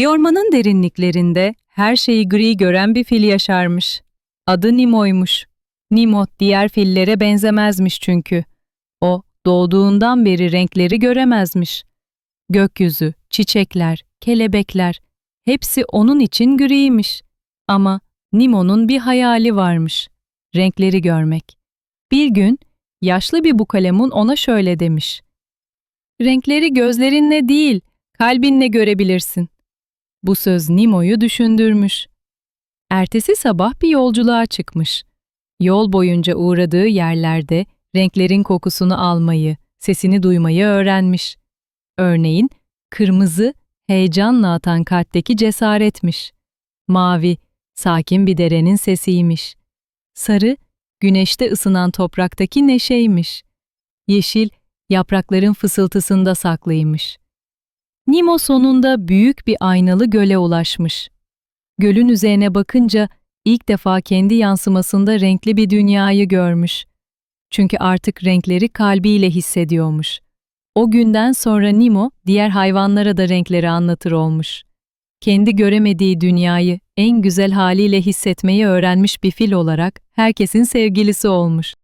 Bir derinliklerinde her şeyi gri gören bir fil yaşarmış. Adı Nimo'ymuş. Nimo diğer fillere benzemezmiş çünkü. O doğduğundan beri renkleri göremezmiş. Gökyüzü, çiçekler, kelebekler hepsi onun için griymiş. Ama Nimo'nun bir hayali varmış. Renkleri görmek. Bir gün yaşlı bir bukalemun ona şöyle demiş. Renkleri gözlerinle değil, kalbinle görebilirsin. Bu söz Nimo'yu düşündürmüş. Ertesi sabah bir yolculuğa çıkmış. Yol boyunca uğradığı yerlerde renklerin kokusunu almayı, sesini duymayı öğrenmiş. Örneğin kırmızı, heyecanla atan kalpteki cesaretmiş. Mavi, sakin bir derenin sesiymiş. Sarı, güneşte ısınan topraktaki neşeymiş. Yeşil, yaprakların fısıltısında saklıymış. Nimo sonunda büyük bir aynalı göle ulaşmış. Gölün üzerine bakınca ilk defa kendi yansımasında renkli bir dünyayı görmüş. Çünkü artık renkleri kalbiyle hissediyormuş. O günden sonra Nimo diğer hayvanlara da renkleri anlatır olmuş. Kendi göremediği dünyayı en güzel haliyle hissetmeyi öğrenmiş bir fil olarak herkesin sevgilisi olmuş.